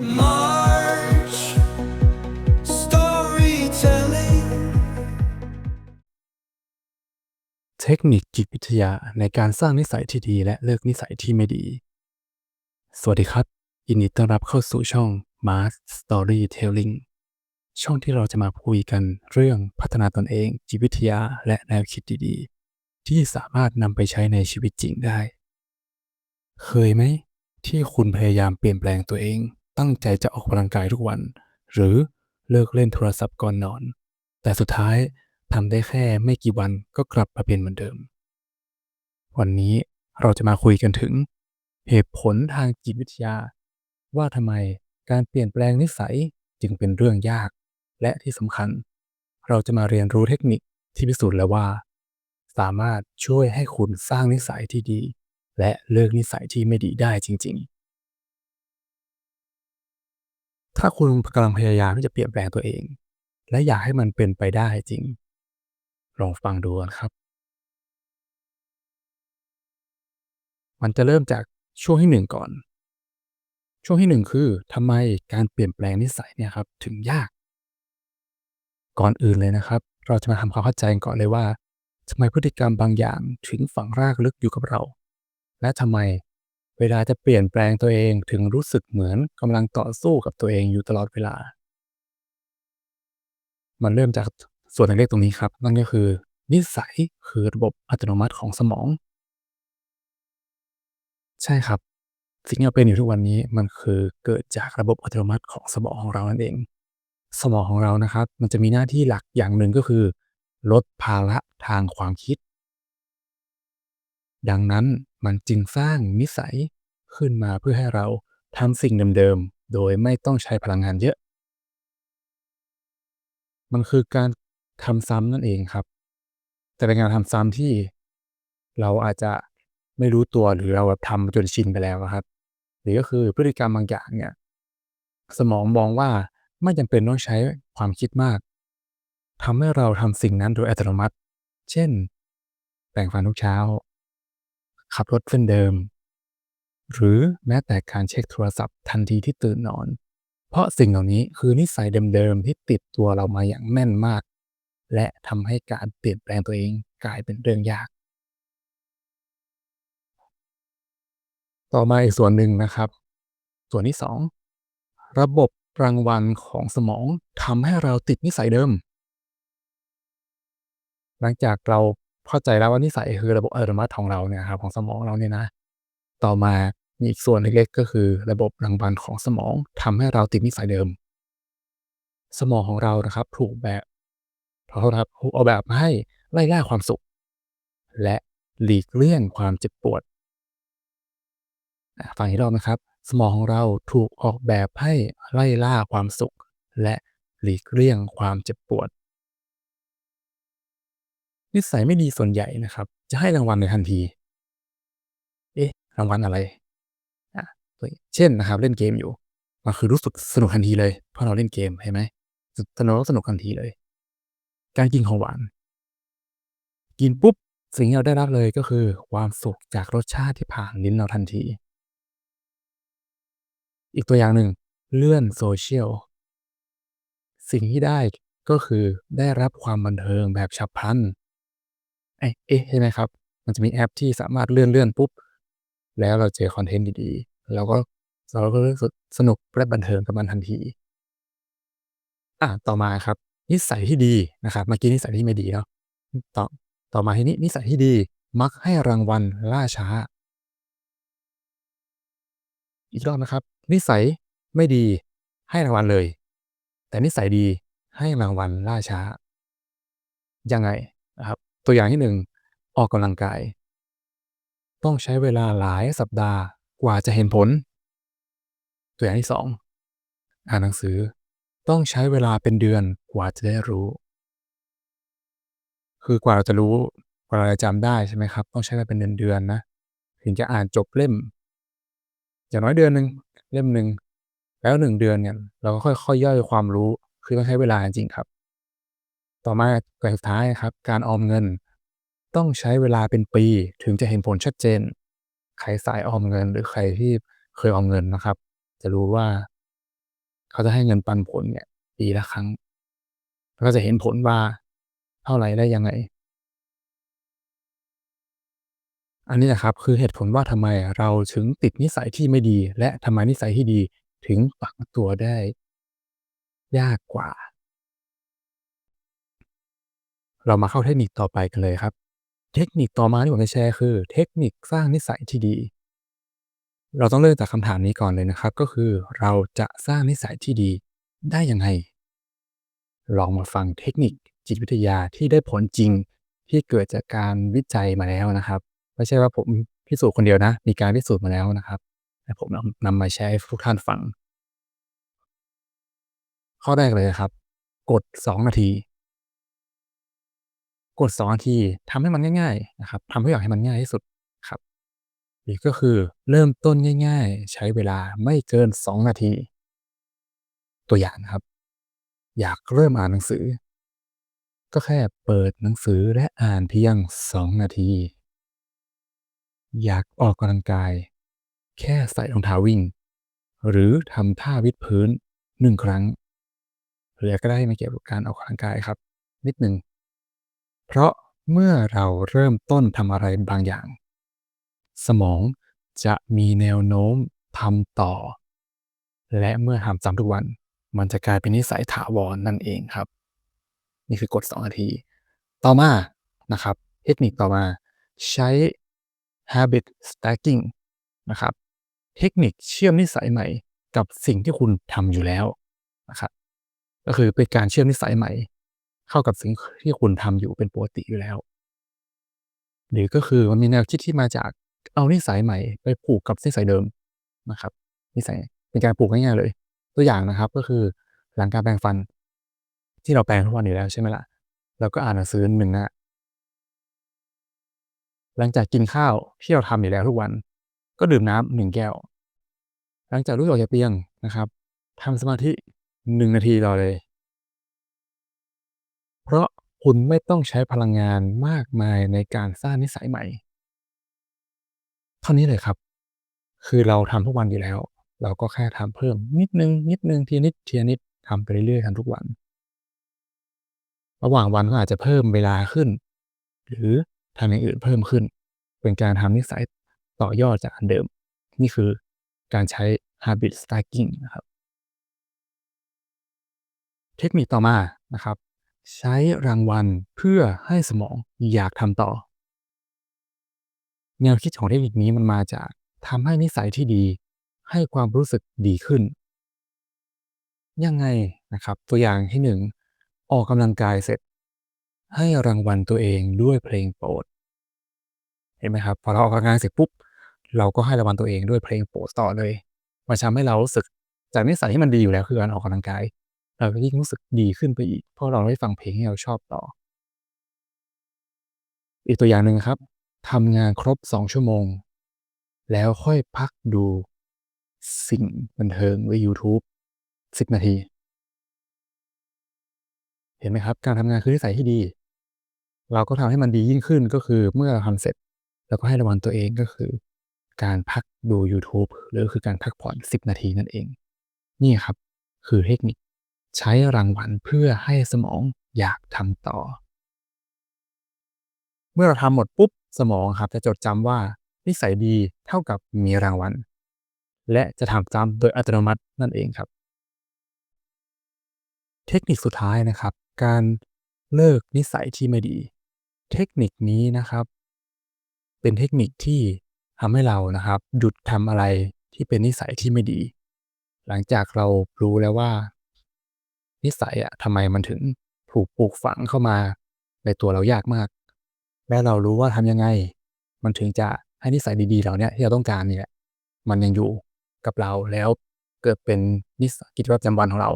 March storytelling. เทคนิคจิตวิทยาในการสร้างนิสัยที่ดีและเลิกนิสัยที่ไม่ดี สวัสดีครับยินดีต้อนรับเข้าสู่ช่อง Mars Storytelling ช่องที่เราจะมาคุยกันเรื่องพัฒนาตนเอง จิตวิทยาและแนวคิดดีๆ ที่สามารถนำไปใช้ในชีวิตจริงได้ เคยไหมที่คุณพยายามเปลี่ยนแปลงตัวเอง ตั้งใจจะออกกำลังกายทุกวัน หรือเลิกเล่นโทรศัพท์ก่อนนอน แต่สุดท้ายทำได้แค่ไม่กี่วันก็กลับมาเป็นเหมือนเดิม วันนี้เราจะมาคุยกันถึง เหตุผลทางจิตวิทยา ว่าทำไมการเปลี่ยนแปลงนิสัยจึงเป็นเรื่องยาก และที่สำคัญ เราจะมาเรียนรู้เทคนิคที่พิสูจน์แล้วว่า สามารถช่วยให้คุณสร้างนิสัยที่ดี และเลิกนิสัยที่ไม่ดีได้จริง ๆ ถ้าคุณกำลังพยายามที่จะเปลี่ยนแปลงตัวเอง และอยากให้มันเป็นไปได้จริง ลองฟังดูนะครับ มันจะเริ่มจากช่วงที่หนึ่งก่อน ช่วงที่หนึ่งคือทำไมการเปลี่ยนแปลงนิสัยเนี่ยครับถึงยาก ก่อนอื่นเลยนะครับ เราจะมาทำความเข้าใจกันก่อนเลยว่าทำไมพฤติกรรมบางอย่างถึงฝังรากลึกอยู่กับเรา และทำไม เวลาจะเปลี่ยนแปลงตัวเองถึงรู้สึกเหมือนกำลังต่อสู้กับตัวเองอยู่ตลอดเวลา มันเริ่มจากส่วนเล็กๆตรงนี้ครับ นั่นก็คือ นิสัยคือระบบอัตโนมัติของสมอง ใช่ครับ สิ่งที่เราเป็นอยู่ทุกวันนี้มันคือเกิดจากระบบอัตโนมัติของสมองของเรานั่นเอง สมองของเรานะครับ มันจะมีหน้าที่หลักอย่างหนึ่งก็คือ ลดภาระทางความคิด ดังนั้น มันจึงสร้างนิสัยขึ้นมาเพื่อให้เราทำสิ่งเดิมๆ โดยไม่ต้องใช้พลังงานเยอะ มันคือการทำซ้ำนั่นเองครับ แต่เป็นการทำซ้ำที่เราอาจจะไม่รู้ตัวหรือเราแบบทำจนชินไปแล้วครับ หรือก็คือพฤติกรรมบางอย่างเนี่ย สมองมองว่าไม่จำเป็นต้องใช้ความคิดมากทำให้เราทำสิ่งนั้นโดยอัตโนมัติ เช่น แปรงฟันทุกเช้า ขับรถเส้นเดิม หรือแม้แต่การเช็คโทรศัพท์ทันทีที่ตื่นนอน เพราะสิ่งเหล่านี้คือนิสัยเดิมๆที่ติดตัวเรามาอย่างแม่นมาก และทำให้การเปลี่ยนแปลงตัวเองกลายเป็นเรื่องยาก ต่อมาอีกส่วนหนึ่งนะครับ ส่วนที่สองระบบรางวัลของสมองทำให้เราติดนิสัยเดิม หลังจากเรา เข้าใจแล้วว่านิสัยคือระบบอัตโนมัติของเราเนี่ยครับของสมองเราเนี่ยนะ ต่อมามีอีกส่วนเล็กๆ ก็คือระบบรางวัลของสมองทำให้เราติดนิสัยเดิม สมองของเรานะครับถูกแบบขอโทษครับถูกออกแบบให้ไล่ล่าความสุข และหลีกเลี่ยงความเจ็บปวดฟังอีกรอบนะครับ สมองของเราถูกออกแบบให้ไล่ล่าความสุข และหลีกเลี่ยงความเจ็บปวด นิสัยไม่ดีส่วนใหญ่นะครับ จะให้รางวัลในทันที เอ๊ะ รางวัลอะไรอะเช่นนะครับ เล่นเกมอยู่มันคือรู้สึกสนุกทันทีเลยเพราะเราเล่นเกมเห็นไหมสนุกสนุกทันทีเลย การกินของหวาน กินปุ๊บสิ่งที่เราได้รับเลยก็คือ ความสุขจากรสชาติที่ผ่านลิ้นเราทันที อีกตัวอย่างหนึ่ง เลื่อนโซเชียลสิ่งที่ได้ก็คือได้รับความบันเทิงแบบฉับพลัน เอ๊ะใช่ไหมครับ มันจะมีแอปที่สามารถเลื่อนเลื่อนปุ๊บ แล้วเราเจอคอนเทนต์ดีๆแล้วก็เราก็รู้สึกสนุกและบันเทิงกับมันทันที อะต่อมาครับ นิสัยที่ดีนะครับเมื่อกี้นิสัยที่ไม่ดีเนาะต่อต่อมาทีนี้นิสัยที่ดีมักให้รางวัลล่าช้า อีกรอบนะครับ นิสัยไม่ดีให้รางวัลเลย แต่นิสัยดีให้รางวัลล่าช้า ยังไงนะครับ ตัวอย่างที่หนึ่งออกกำลังกาย ต้องใช้เวลาหลายสัปดาห์กว่าจะเห็นผล ตัวอย่างที่สองอ่านหนังสือต้องใช้เวลาเป็นเดือนกว่าจะได้รู้ คือกว่าเราจะรู้กว่าเราจะจำได้ใช่ไหมครับ ต้องใช้เวลาเป็นเดือนๆนนะถึงจะอ่านจบเล่มอย่างน้อยเดือนหนึ่งเล่มหนึ่งแล้วหนึ่งเดือนเนี่ยเราก็ค่อยๆย่อยความรู้ คือต้องใช้เวลาจริงครับ ต่อมาตัวสุดท้ายครับ การออมเงิน ต้องใช้เวลาเป็นปีถึงจะเห็นผลชัดเจน ใครสายออมเงินหรือใครที่เคยออมเงินนะครับ จะรู้ว่า เขาจะให้เงินปันผลเนี่ยปีละครั้งแล้วก็จะเห็นผลว่าเท่าไหร่ได้ยังไง อันนี้แหละครับคือเหตุผลว่าทำไมเราถึงติดนิสัยที่ไม่ดี และทำไมนิสัยที่ดีถึงปรับตัวได้ ยากกว่า เรามาเข้าเทคนิคต่อไปกันเลยครับ เทคนิคต่อมาที่ผมจะแชร์คือ เทคนิคสร้างนิสัยที่ดี เราต้องเริ่มจากคำถามนี้ก่อนเลยนะครับ ก็คือเราจะสร้างนิสัยที่ดีได้ยังไง ลองมาฟังเทคนิคจิตวิทยาที่ได้ผลจริงที่เกิดจากการวิจัยมาแล้วนะครับ ไม่ใช่ว่าผมพิสูจน์คนเดียวนะ มีการพิสูจน์มาแล้วนะครับแต่ผมนำนำมาแชร์ให้ทุกท่านฟัง ข้อแรกเลยครับ กด 2 นาที กด2นาทีทำให้มันง่ายๆนะครับทำทุกอย่างให้มันง่ายที่สุดครับอีกก็คือเริ่มต้นง่าย ๆ ใช้เวลาไม่เกิน 2 นาที ตัวอย่างนะครับ อยากเริ่มอ่านหนังสือ ก็แค่เปิดหนังสือและอ่านเพียง 2 นาที อยากออกกำลังกาย แค่ใส่รองเท้าวิ่ง หรือทำท่าวิดพื้น1ครั้งหรือก็ได้ม่เกี่ยวกับการออกกำลังกายครับ นิดหนึ่ง เพราะเมื่อเราเริ่มต้นทำอะไรบางอย่าง สมองจะมีแนวโน้มทำต่อ และเมื่อทำซ้ำทุกวัน มันจะกลายเป็นนิสัยถาวรนั่นเองครับ นี่คือกด2นาที ต่อมานะครับ เทคนิคต่อมาใช้ habit stacking นะครับ เทคนิคเชื่อมนิสัยใหม่กับสิ่งที่คุณทำอยู่แล้วนะครับก็คือเป็นการเชื่อมนิสัยใหม่ เข้ากับสิ่งที่คุณทำอยู่เป็นปกติอยู่แล้ว หรือก็คือมันมีแนวคิดที่มาจากเอานิสัยใหม่ไปผูกกับนิสัยเดิมนะครับ นิสัยเป็นการปลูกง่ายๆเลย ตัวอย่างนะครับก็คือหลังการแปรงฟัน ที่เราแปรงทุกวันอยู่แล้วใช่ไหมล่ะเราก็อ่านหนังสือหนึ่งน้าหลังจากกินข้าวที่เราทำอยู่แล้วทุกวัน ก็ดื่มน้ำหนึ่งแก้ว หลังจากลุกออกจากเตียงนะครับทำสมาธิ1นาทีรอเลย เพราะคุณไม่ต้องใช้พลังงานมากมายในการสร้างนิสัยใหม่ เท่านี้เลยครับ คือเราทำทุกวันอยู่แล้ว เราก็แค่ทำเพิ่มนิดหนึ่งทีนิดทีนิดทำไปเรื่อยๆทำทุกวัน ระหว่างวันก็อาจจะเพิ่มเวลาขึ้น หรือทำอย่างอื่นเพิ่มขึ้น เป็นการทำนิสัยต่อยอดจากอันเดิม นี่คือการใช้ habit stacking นะครับ เทคนิคต่อมานะครับ ใช้รางวัลเพื่อให้สมองอยากทำต่อ แนวคิดของเทคนิคนี้มันมาจากทำให้นิสัยที่ดี ให้ความรู้สึกดีขึ้น ยังไงนะครับ ตัวอย่างที่1ออกกำลังกายเสร็จ ให้รางวัลตัวเองด้วยเพลงโปรด เห็นไหมครับ พอเราออกกำลังกายเสร็จปุ๊บ เราก็ให้รางวัลตัวเองด้วยเพลงโปรดต่อเลย มันทำให้เรารู้สึกจากนิสัยที่มันดีอยู่แล้วคือการออกกำลังกาย เราก็ยิ่งรู้สึกดีขึ้นไปอีก เพราะเราได้ฟังเพลงที่เราชอบต่อ อีกตัวอย่างหนึ่งครับทำงานครบ2ชั่วโมง แล้วค่อยพักดูสิ่งบันเทิงหรือยูทูบ10 นาที เห็นไหมครับ การทำงานคือนิสัยที่ดี เราก็ทำให้มันดียิ่งขึ้นก็คือเมื่อเราทำเสร็จเราก็ให้รางวัลตัวเองก็คือ การพักดูยูทูบหรือคือการพักผ่อน 10 นาทีนั่นเอง นี่ครับคือเทคนิค ใช้รางวัลเพื่อให้สมองอยากทำต่อ เมื่อเราทำหมดปุ๊บสมองครับจะจดจำว่า นิสัยดีเท่ากับมีรางวัล และจะทำตามโดยอัตโนมัตินั่นเองครับ เทคนิคสุดท้ายนะครับ การเลิกนิสัยที่ไม่ดี เทคนิคนี้นะครับ เป็นเทคนิคที่ทำให้เรานะครับ หยุดทำอะไรที่เป็นนิสัยที่ไม่ดี หลังจากเรารู้แล้วว่า นิสัยอะทำไมมันถึงถูกปลูกฝังเข้ามาในตัวเรายากมาก และเรารู้ว่าทำยังไง มันถึงจะให้นิสัยดีๆเหล่าเนี้ยที่เราต้องการนี่แหละมันยังอยู่กับเราแล้วเกิดเป็นนิสัยกิจวัตรประจำวันของเรา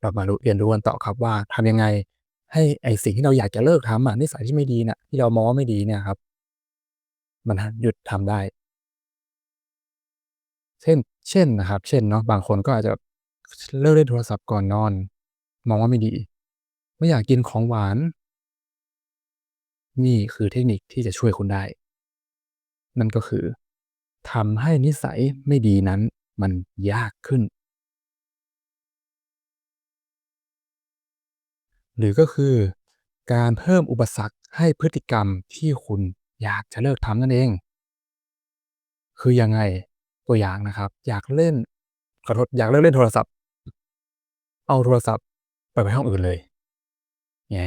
เรามาเรียนรู้กันต่อครับว่าทำยังไง ให้ไอสิ่งที่เราอยากจะเลิกทำอะนิสัยที่ไม่ดีน่ะที่เรามองว่าไม่ดีเนี่ยครับ มันหยุดทำได้ เช่น เช่นนะครับ เช่นเนาะบางคนก็อาจจะ เลิกเล่นโทรศัพท์ก่อนนอน มองว่าไม่ดี ไม่อยากกินของหวาน นี่คือเทคนิคที่จะช่วยคุณได้ นั่นก็คือทำให้นิสัยไม่ดีนั้นมันยากขึ้น หรือก็คือ การเพิ่มอุปสรรคให้พฤติกรรมที่คุณอยากจะเลิกทำนั่นเอง คือยังไงตัวอย่างนะครับ อยากเล่นขอโทษอยากเลิกเล่นโทรศัพท์ เอาโทรศัพท์ไปไว้ห้องอื่นเลยไง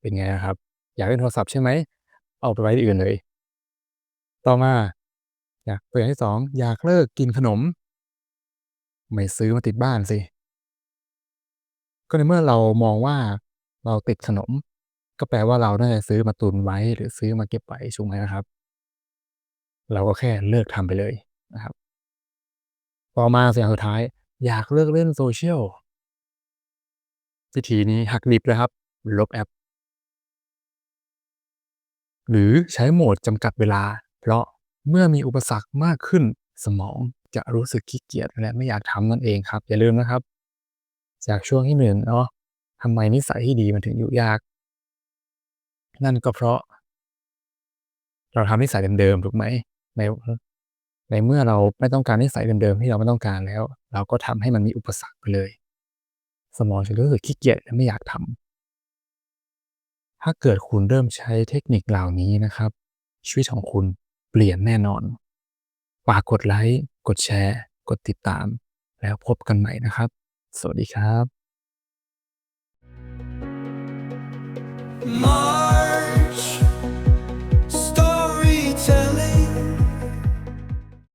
เป็นไงอะครับ อยากเล่นโทรศัพท์ใช่ไหม เอาไปไว้ที่อื่นเลย ต่อมาอยากตัวอย่างที่2อยากเลิกกินขนม ไม่ซื้อมาติดบ้านสิ ก็ในเมื่อเรามองว่าเราติดขนม ก็แปลว่าเราน่าจะซื้อมาตุนไว้หรือซื้อมาเก็บไว้ถูกไหมนะครับ เราก็แค่เลิกทำไปเลยนะครับ ต่อมาตัวอย่งสุดท้าย อยากเลิกเล่น Social วิธีนี้หักดิบเลยครับ ลบแอป หรือใช้โหมดจำกัดเวลา เพราะเมื่อมีอุปสรรคมากขึ้นสมองจะรู้สึกขี้เกียจและไม่อยากทำนั่นเองครับ อย่าลืมนะครับ จากช่วงที่1เนาะทำไมนิสัยที่ดีมันถึงอยู่ยาก นั่นก็เพราะ เราทำนิสัยเดิมๆถูกไหมในในเมื่อเราไม่ต้องการนิสัยเดิมๆที่เราไม่ต้องการแล้ว เราก็ทำให้มันมีอุปสรรคไปเลย สมองจะรู้สึกขี้เกียจและไม่อยากทำถ้าเกิดคุณเริ่มใช้เทคนิคเหล่านี้นะครับ ชีวิตของคุณเปลี่ยนแน่นอนฝากกดไลค์กดแชร์ กดติดตาม แล้วพบกันใหม่นะครับ สวัสดีครับ More